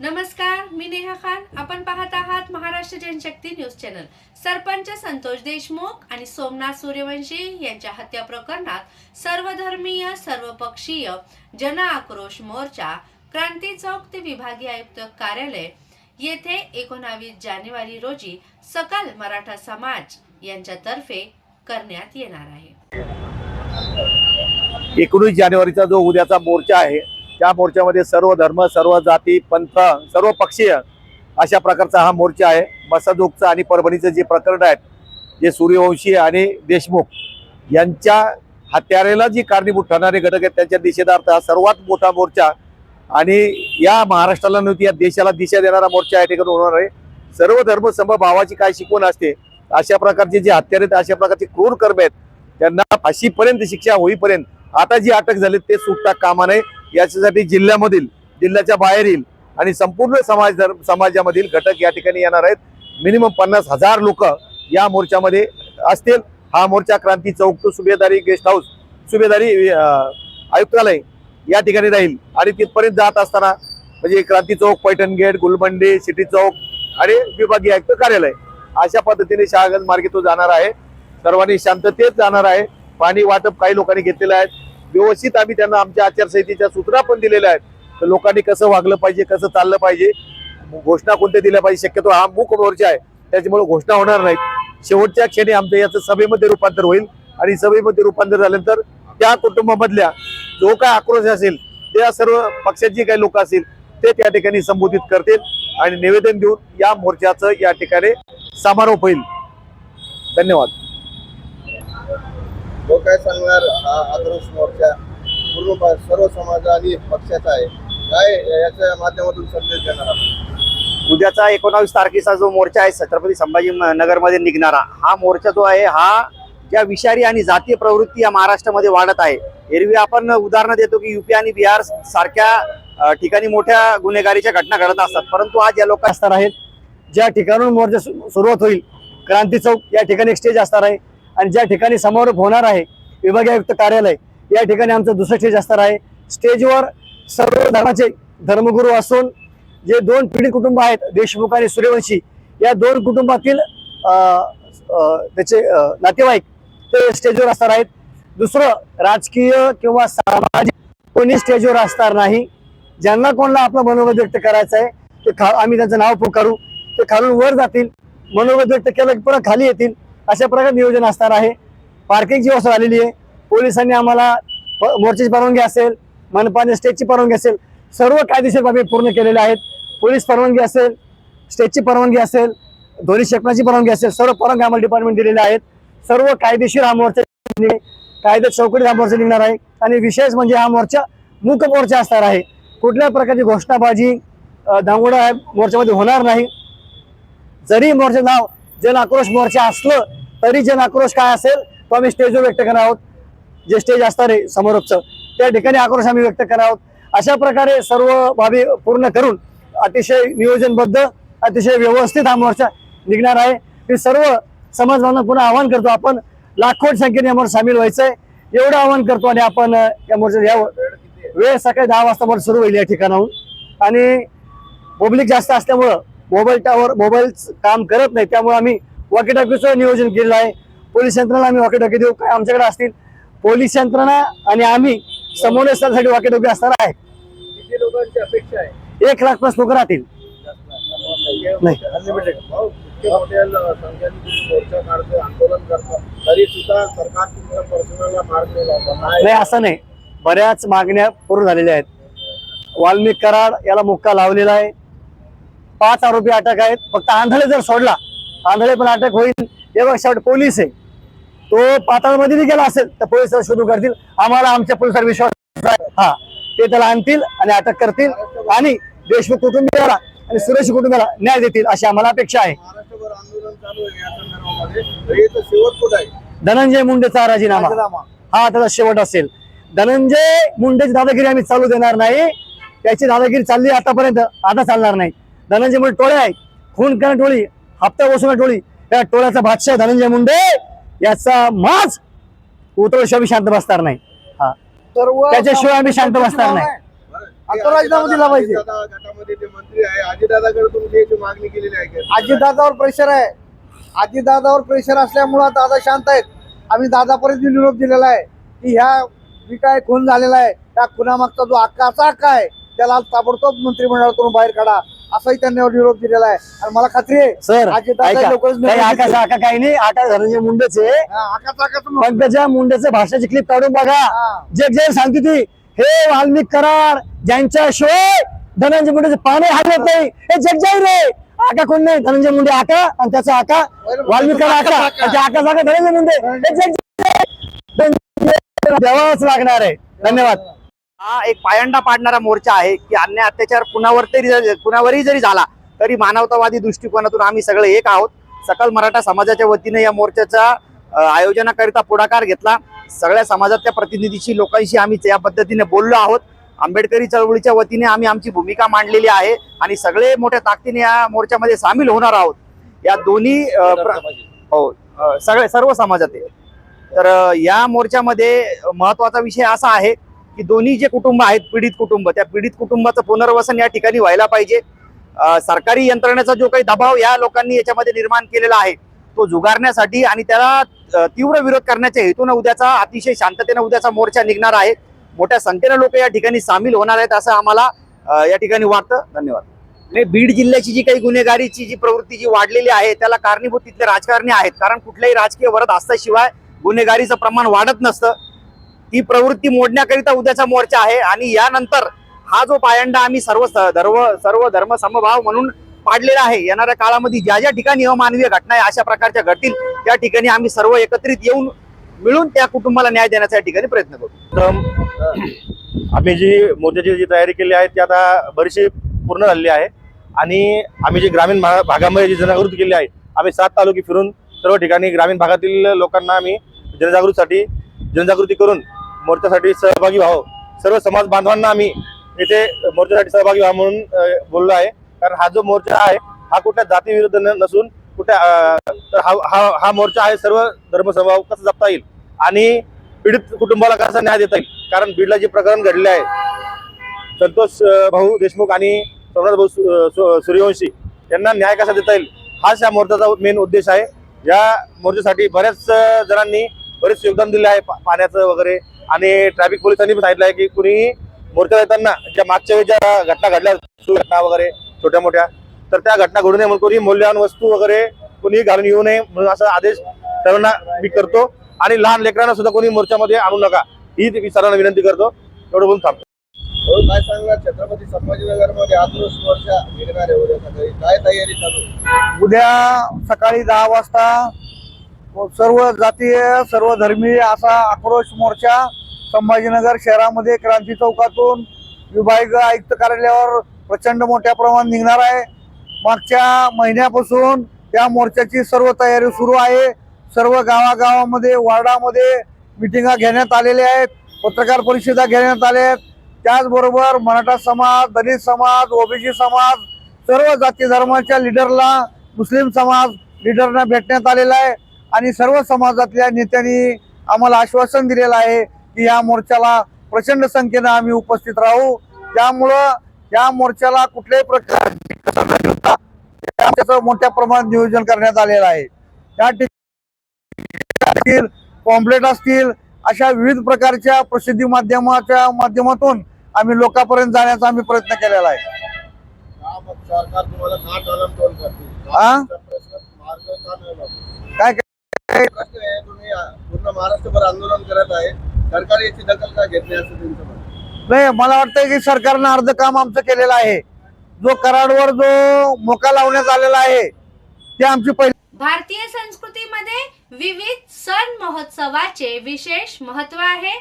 नमस्कार मी नेहा खान. आपण पाहत आहात महाराष्ट्र जनशक्ती न्यूज चॅनल. सरपंच संतोष देशमुख आणि सोमनाथ सूर्यवंशी यांच्या हत्या प्रकरणात सर्वधर्मीय सर्वपक्षीय जन आक्रोश मोर्चा क्रांती चौक ते विभागीय आयुक्त कार्यालय येथे एकोणावीस जानेवारी रोजी सकल मराठा समाज यांच्यातर्फे करण्यात येणार आहे. एकोणीस जानेवारीचा जो उद्याचा मोर्चा आहे त्या मोर्चामध्ये सर्व धर्म सर्व जाती पंथ सर्व पक्षीय अशा प्रकारचा हा मोर्चा आहे. बसाजोगचं आणि परभणीचं जे प्रकरण आहेत जे सूर्यवंशी आणि देशमुख यांच्या हत्यारेला जी कारणीभूत ठरणारे घटक आहेत त्यांच्या निषेधार्थ हा सर्वात मोठा मोर्चा आणि या महाराष्ट्राला नव्हती या देशाला दिशा देणारा मोर्चा या ठिकाणी होणार आहे. सर्व धर्म समभावाची काय शिकवण असते अशा प्रकारचे जे हत्यारे आहेत अशा प्रकारचे क्रूर कर्म आहेत त्यांना फाशीपर्यंत शिक्षा होईपर्यंत आता जी अटक झाली ते सुटता कामा नये. याच्यासाठी जिल्ह्यामधील जिल्ह्याच्या बाहेरील आणि संपूर्ण समाज समाजामधील घटक या ठिकाणी येणार आहेत. मिनिमम पन्नास हजार लोक या मोर्चामध्ये असतील. हा मोर्चा Kranti Chowk to Subhedari guest house Subhedari आयुक्तालय या ठिकाणी राहील. आणि तिथपर्यंत जात असताना म्हणजे क्रांती चौक पैठण गेट गुलमंडी सिटी चौक आणि विभागीय आयुक्त कार्यालय अशा पद्धतीने शहागंज मार्गे तो जाणार आहे. सर्वांनी शांततेत जाणार आहे. पाणी वाटप काही लोकांनी घेतलेलं आहे. व्यवस्थित आम्ही त्यांना आमच्या आचारसंहितेच्या सूचना पण दिलेल्या आहेत. तर लोकांनी कसं वागलं पाहिजे कसं चाललं पाहिजे घोषणा कोणत्या दिल्या पाहिजे शक्यतो हा मूक मोर्चा आहे. त्याच्यामुळे घोषणा होणार नाहीत. शेवटच्या क्षणी आमचं याचं सभेमध्ये रूपांतर होईल आणि सभेमध्ये रूपांतर झाल्यानंतर त्या कुटुंबामधल्या जो काय आक्रोश असेल त्या सर्व पक्षाची काही लोक असतील ते त्या ठिकाणी संबोधित करतील आणि निवेदन देऊन या मोर्चाचं या ठिकाणी समारोप होईल. धन्यवाद. तो काय सांगणार हा आक्रोश मोर्चा पूर्ण सर्व समाज आणि पक्षाचा आहे. काय याच्या माध्यमातून संदेश देणार उद्याचा एकोणावीस तारखेचा जो मोर्चा आहे छत्रपती संभाजी नगरमध्ये निघणारा हा मोर्चा जो आहे हा ज्या विषारी आणि जातीय प्रवृत्ती या महाराष्ट्रामध्ये वाढत आहे. एरवी आपण उदाहरणं देतो की युपी आणि बिहार सारख्या ठिकाणी मोठ्या गुन्हेगारीच्या घटना घडत असतात. परंतु आज या लोक असणार आहेत. ज्या ठिकाणून मोर्चा सु- सुरुवात होईल क्रांती चौक या ठिकाणी एक स्टेज असणार आहे. आणि ज्या ठिकाणी समारोप होणार आहे विभागीय आयुक्त कार्यालय या ठिकाणी आमचं दुसरं स्टेज असणार आहे. स्टेजवर सर्व धर्माचे धर्मगुरू असून जे दोन पिढी कुटुंब आहेत देशमुख आणि सूर्यवंशी या दोन कुटुंबातील त्याचे नातेवाईक ते स्टेजवर असणार आहेत. दुसरं राजकीय किंवा सामाजिक कोणी स्टेजवर असणार नाही. ज्यांना कोणाला आपलं मनोगत व्यक्त करायचं आहे ते खा आम्ही त्यांचं नाव पुकारू ते खालून वर जातील मनोगत व्यक्त केलं की परत खाली येतील. अशा प्रकारे नियोजन असणार आहे. पार्किंगची व्यवस्था आलेली आहे. पोलिसांनी आम्हाला प- मोर्चाची परवानगी असेल मनपाने स्टेजची परवानगी असेल सर्व कायदेशीर बाबी पूर्ण केलेल्या आहेत. पोलीस परवानगी असेल स्टेजची परवानगी असेल ध्वनी क्षेपणाची परवानगी असेल सर्व परवानगी आम्हाला डिपार्टमेंट दिलेल्या आहेत. सर्व कायदेशीर हा मोर्चा कायदे चौकटीत हा मोर्चा निघणार आहे. आणि विशेष म्हणजे हा मोर्चा मूक मोर्चा असणार आहे. कुठल्या प्रकारची घोषणाबाजी धांगोडा दांगोडा मोर्चामध्ये होणार नाही. जरी मोर्चा नाव जन आक्रोश मोर्चा असलं तरी जन आक्रोश काय असेल तो आम्ही स्टेजवर व्यक्त करणार आहोत. जे स्टेज असणार आहे समोरचं त्या ठिकाणी आक्रोश आम्ही व्यक्त करणार आहोत. अशा प्रकारे सर्व बाबी पूर्ण करून अतिशय नियोजनबद्ध अतिशय व्यवस्थित हा मोर्चा निघणार आहे. मी सर्व समाज पुन्हा आवाहन करतो आपण. लाखोट संख्येने यामध्ये सामील व्हायचं आहे एवढं आवाहन करतो आणि आपण या मोर्चात यावं वेळ वेळ सकाळी दहा वाजता मोर्चा सुरू होईल या ठिकाणाहून. आणि पब्लिक जास्त असल्यामुळं मोबाईल टावर मोबाईल काम करत नाही त्यामुळे आम्ही वॉकी टॉकीचं नियोजन केलेलं आहे. पोलीस यंत्रणा आम्ही वॉकी टॉकी देऊ. काय आमच्याकडे असतील? पोलीस यंत्रणा आणि आम्ही समोर साठी वॉकी टॉकी असणार आहे किती लोकांची अपेक्षा आहे. एक लाख प्लस लोक राहतील. नाही. नाही असं नाही. बऱ्याच मागण्या पूर्ण झालेल्या आहेत. वाल्मिक कराड याला मुक्का लावलेला आहे. पाच आरोपी अटक आहेत. फक्त आंधळे जर सोडला आंधळे पण अटक होईल. हे बघ शेवट पोलीस आहे. तो पाताळमध्ये गेला असेल तर पोलीस शोधू करतील आम्हाला आमच्या पोलिसांवर विश्वास आहे. हा ते त्याला आणतील आणि अटक करतील. आणि देशमुख कुटुंबियाला आणि सुरेश कुटुंबियाला न्याय देतील अशी आम्हाला अपेक्षा आहे. धनंजय मुंडेचा राजीनामा. हा त्याचा शेवट असेल. धनंजय मुंडेची दादागिरी आम्ही चालू देणार नाही. त्याची दादागिरी चालली आतापर्यंत आता चालणार नाही. धनंजय मुंडे टोळे आहेत. खून करणं टोळी हप्ता वसुला टोळी. या टोळ्याचा बादशाह धनंजय मुंडे याचा माज उतरल्याशिवाय आम्ही शांत बसणार नाही. हा. त्याच्याशिवाय आम्ही शांत बसणार नाही. आता राजीनामा दिला पाहिजे. अजितदादा गटामध्ये जे मंत्री आहे अजितदादाकडे तुम्ही याची मागणी केलेली आहे का? आजीदादावर प्रेशर आहे. आजीदादावर प्रेशर असल्यामुळं दादा शांत आहेत. आम्ही दादापर्यंत निरोप दिलेला आहे की ह्या जी काय खून झालेला आहे त्या खुनामागचा जो हक्काचा हक्क आहे त्याला ताबडतोब मंत्रिमंडळातून बाहेर काढा. असाही त्यांनी निरोप दिलेला आहे. आणि मला खात्री आहे सर ऐका काही आकाश. आका काही नाही आकाश धनंजय मुंडेचे. हा, मुंडेचे भाषणाची क्लिप काढून बघा. जग जग सांगते ती. हे वाल्मिक करार ज्यांच्या शिवाय धनंजय मुंडेचे पाने हालत नाही. हे जगजाहीर रे. आका कोण नाही? धनंजय मुंडे आका आणि त्याचा आका वाल्मिक आका आणि त्या आका जागा धनंजय मुंडे. हे द्यावाच लागणार आहे धन्यवाद. हा एक पायंडा पाडणारा मोर्चा आहे की अन्याय अत्याचार कुणावर तरी कुणावरही जरी झाला तरी मानवतावादी दृष्टिकोनातून आम्ही सगळे एक आहोत. सकल मराठा समाजाच्या वतीने या मोर्चाचा आयोजनाकरिता पुढाकार घेतला. सगळ्या समाजातल्या प्रतिनिधीशी लोकांशी आम्ही या पद्धतीने बोललो आहोत. आंबेडकरी चळवळीच्या वतीने आम्ही आमची भूमिका मांडलेली आहे आणि सगळे मोठ्या ताकदीने या मोर्चामध्ये सामील होणार आहोत. या दोन्ही हो सगळे सर्व समाजातील तर या मोर्चामध्ये महत्त्वाचा विषय असा आहे की दोन्ही जे कुटुंब आहेत पीडित कुटुंब त्या पीडित कुटुंबाचं पुनर्वसन या ठिकाणी व्हायला पाहिजे. सरकारी यंत्रणेचा जो काही दबाव या लोकांनी याच्यामध्ये निर्माण केलेला आहे तो जुगारण्यासाठी आणि त्याला तीव्र विरोध करण्याच्या हेतून उद्याचा अतिशय शांततेने उद्याचा मोर्चा निघणार आहे. मोठ्या संख्येने लोक या ठिकाणी सामील होणार आहेत असं आम्हाला या ठिकाणी वाटतं. धन्यवाद. आणि बीड जिल्ह्याची जी काही गुन्हेगारीची जी प्रवृत्ती जी वाढलेली आहे त्याला कारणीभूत तिथले राजकारणी आहेत. कारण कुठल्याही राजकीय वरद असल्याशिवाय गुन्हेगारीचं प्रमाण वाढत नसतं. ती प्रवृत्ती मोडण्याकरिता उद्याचा मोर्चा आहे. आणि यानंतर हा जो पायंडा आम्ही सर्व स- धर्म सर्व धर्म समभाव म्हणून पाडलेला आहे. येणाऱ्या काळामध्ये ज्या ज्या ठिकाणी अमानवीय घटना आहे अशा प्रकारच्या घडतील त्या ठिकाणी आम्ही सर्व एकत्रित येऊन मिळून त्या कुटुंबाला न्याय देण्याचा या ठिकाणी प्रयत्न करू. आम्ही जी मोर्चाची जी तयारी केली आहे ती आता बरीचशी पूर्ण झालेली आहे. आणि आम्ही जी ग्रामीण भा- भागामध्ये जी जनजागृती केली आहे आम्ही सात तालुके फिरून सर्व ठिकाणी ग्रामीण भागातील लोकांना आम्ही जनजागृतीसाठी जनजागृती करून मोर्चासाठी सहभागी व्हावं. सर्व समाज बांधवांना आम्ही येथे मोर्चासाठी सहभागी व्हा म्हणून बोललो आहे. कारण हा जो मोर्चा आहे हा कुठल्या जातीविरुद्ध नसून कुठल्या तर हा हा हा मोर्चा आहे सर्व धर्मसभाव कसं जपता येईल? आणि पीडित कुटुंबाला कसा न्याय देता येईल? कारण बीडला जे प्रकरण घडले आहे संतोष भाऊ देशमुख आणि सोमनाथ भाऊ सु- सु- सूर्यवंशी यांना न्याय कसा देता येईल? हाच या मोर्चाचा मेन उद्देश आहे. या मोर्चासाठी बऱ्याच जणांनी बरेच योगदान दिले आहे पा- पाण्याचं वगैरे. आणि ट्रॅफिक पोलिसांनी पण सांगितलं आहे की कुणी मोर्चा येताना ज्या मागच्या वेळी ज्या घटना घडल्या घटना वगैरे छोट्या मोठ्या तर त्या घटना घडू नये म्हणून कोणी मौल्यवान वस्तू वगैरे कोणी घालून येऊ नये म्हणून असा आदेश सर्वांना मी करतो. आणि लहान लेकरांना सुद्धा कोणी मोर्चामध्ये आणू नका. ही मी सर्वांना विनंती करतो. एवढं बोलून थांबतो. काय छत्रपती संभाजीनगरमध्ये आक्रोश मोर्चा निघणार आहे उद्या सकाळी. काय तयारी चालू? उद्या सकाळी दहा वाजता हो, सर्व जातीय सर्व धर्मीय असा आक्रोश मोर्चा संभाजीनगर शहरामध्ये क्रांती चौकातून विभाग आयुक्त कार्यालयावर प्रचंड मोठ्या प्रमाणात निघणार आहे. मागच्या महिन्यापासून त्या मोर्चाची सर्व तयारी सुरू आहे. सर्व गावागावामध्ये वार्डामध्ये मिटिंगा घेण्यात आलेल्या आहेत. पत्रकार परिषदा घेण्यात आल्या आहेत. त्याचबरोबर मराठा समाज दलित समाज ओबीसी समाज सर्व जाती धर्माच्या लिडरला मुस्लिम समाज लिडरना भेटण्यात आलेला आहे. आणि सर्व समाजातल्या नेत्यांनी आम्हाला आश्वासन दिलेलं आहे की या मोर्चाला प्रचंड संख्येनं आम्ही उपस्थित राहू. त्यामुळं या मोर्चाला कुठल्याही प्रकारची मोठ्या प्रमाणात नियोजन करण्यात आलेलं आहे. त्या ठिकाणी पॉम्पलेट असतील अशा विविध प्रकारच्या प्रसिद्धी माध्यमाच्या माध्यमातून आम्ही लोकांपर्यंत जाण्याचा आम्ही प्रयत्न केलेला आहे? काय पूर्ण महाराष्ट्रभर आंदोलन करत आहे सरकार याची दखल का घेत नाही असं त्यांचं नाही मला वाटतंय की सरकारनं अर्ध काम आमचं केलेलं आहे. जो कराडवर जो मोका लावण्यात आलेला आहे ते आमची पहिली भारतीय संस्कृतीमध्ये विविध सण महोत्सवाचे विशेष महत्त्व आहे.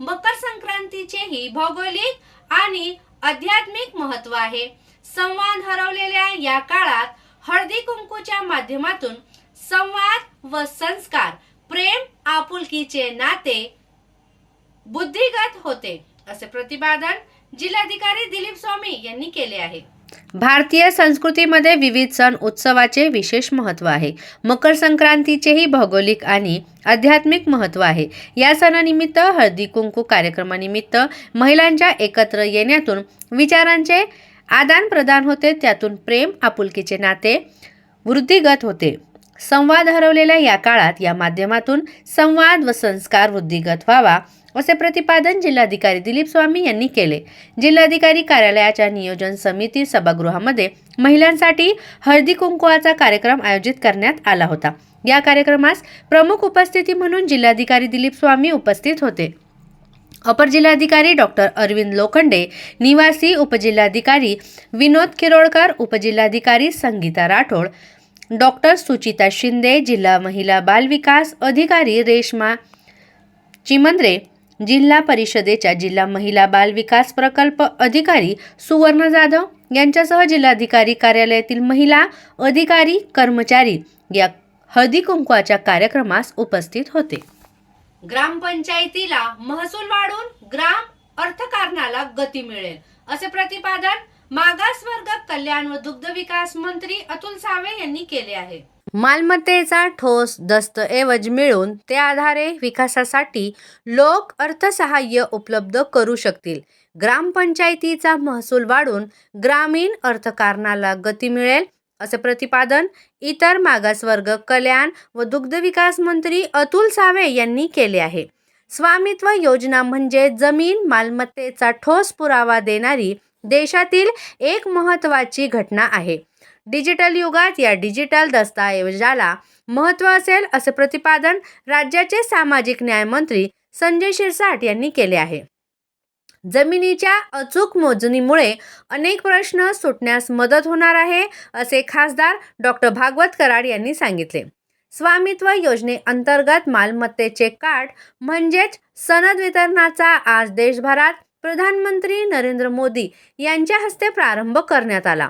मकर संक्रांतीचेही भौगोलिक आणि आध्यात्मिक महत्त्व आहे. संवाद हरवलेल्या या काळात हळदी कुंकूच्या माध्यमातून संवाद व संस्कार. प्रेम आपुलकीचे नाते बुद्धिगत होते असे प्रतिपादन जिल्हाधिकारी दिलीप स्वामी यांनी केले आहे. भारतीय संस्कृतीमध्ये विविध सण उत्सवाचे विशेष महत्त्व आहे. मकर संक्रांतीचेही भौगोलिक आणि आध्यात्मिक महत्त्व आहे. या सणानिमित्त हळदी कुंकू कार्यक्रमानिमित्त महिलांच्या एकत्र येण्यातून विचारांचे आदान प्रदान होते. त्यातून प्रेम आपुलकीचे नाते वृद्धिगत होते. संवाद हरवलेल्या या काळात या माध्यमातून संवाद व संस्कार वृद्धिगत व्हावा असे प्रतिपादन जिल्हाधिकारी दिलीप स्वामी यांनी केले. जिल्हाधिकारी कार्यालयाच्या नियोजन समिती सभागृहामध्ये महिलांसाठी हळदी कुंकवाचा कार्यक्रम आयोजित करण्यात आला होता. या कार्यक्रमास प्रमुख उपस्थिती म्हणून जिल्हाधिकारी दिलीप स्वामी उपस्थित होते. अपर जिल्हाधिकारी डॉक्टर अरविंद लोखंडे निवासी उपजिल्हाधिकारी विनोद किरोळकर उपजिल्हाधिकारी संगीता राठोड डॉक्टर सुचिता शिंदे जिल्हा महिला बालविकास अधिकारी रेश्मा चिमंद्रे जिल्हा परिषदेच्या जिल्हा महिला बाल विकास प्रकल्प अधिकारी सुवर्ण जाधव यांच्यासह जिल्हाधिकारी कार्यालयातील महिला अधिकारी कर्मचारी या हळदी कुंकवाच्या कार्यक्रमास उपस्थित होते. ग्रामपंचायतीला महसूल वाढून ग्राम अर्थकारणाला गती मिळेल असे प्रतिपादन मागासवर्ग कल्याण व दुग्ध विकास मंत्री अतुल सावे यांनी केले आहे. मालमत्तेचा ठोस दस्तऐवज मिळून त्या आधारे विकासासाठी लोक अर्थसहाय्य उपलब्ध करू शकतील. ग्रामपंचायतीचा महसूल वाढून ग्रामीण अर्थकारणाला गती मिळेल असे प्रतिपादन इतर मागासवर्ग कल्याण व दुग्धविकास मंत्री अतुल सावे यांनी केले आहे. स्वामित्व योजना म्हणजे जमीन मालमत्तेचा ठोस पुरावा देणारी देशातील एक महत्त्वाची घटना आहे. डिजिटल युगात या डिजिटल दस्तऐवजाला महत्त्व असेल असे प्रतिपादन राज्याचे सामाजिक न्यायमंत्री संजय शिरसाट यांनी केले आहे. जमिनीच्या अचूक मोजणीमुळे अनेक प्रश्न सुटण्यास मदत होणार आहे असे खासदार डॉक्टर भागवत कराड यांनी सांगितले. स्वामित्व योजनेअंतर्गत मालमत्तेचे कार्ड म्हणजेच सनद वितरणाचा आज देशभरात प्रधानमंत्री नरेंद्र मोदी यांच्या हस्ते प्रारंभ करण्यात आला.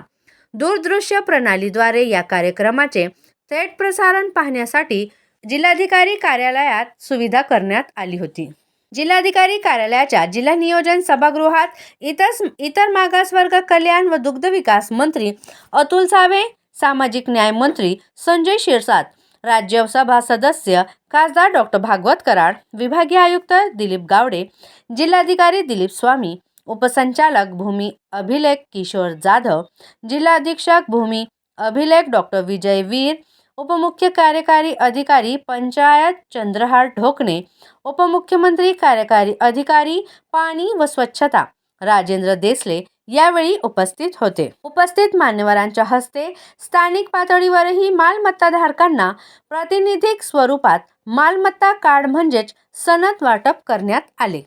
दूरदृश्य प्रणालीद्वारे या कार्यक्रमाचे थेट प्रसारण पाहण्यासाठी जिल्हाधिकारी कार्यालयात सुविधा करण्यात आली होती. जिल्हाधिकारी कार्यालयाच्या जिल्हा नियोजन सभागृहात इतर इतर मागासवर्ग कल्याण व दुग्ध विकास मंत्री अतुल सावे सामाजिक न्याय मंत्री संजय शिरसाट राज्यसभा सदस्य खासदार डॉक्टर भागवत कराड विभागीय आयुक्त दिलीप गावडे जिल्हाधिकारी दिलीप स्वामी उपसंचालक भूमी अभिलेख किशोर जाधव जिल्हा अधीक्षक भूमी अभिलेख डॉक्टर विजय वीर उपमुख्य कार्यकारी अधिकारी पंचायत चंद्रहार ढोकणे उपमुख्यमंत्री कार्यकारी अधिकारी पाणी व स्वच्छता राजेंद्र देसले यावेळी उपस्थित होते. उपस्थित मान्यवरांच्या हस्ते स्थानिक पातळीवरही मालमत्ताधारकांना प्रातिनिधिक स्वरूपात मालमत्ता कार्ड म्हणजेच सनद वाटप करण्यात आले.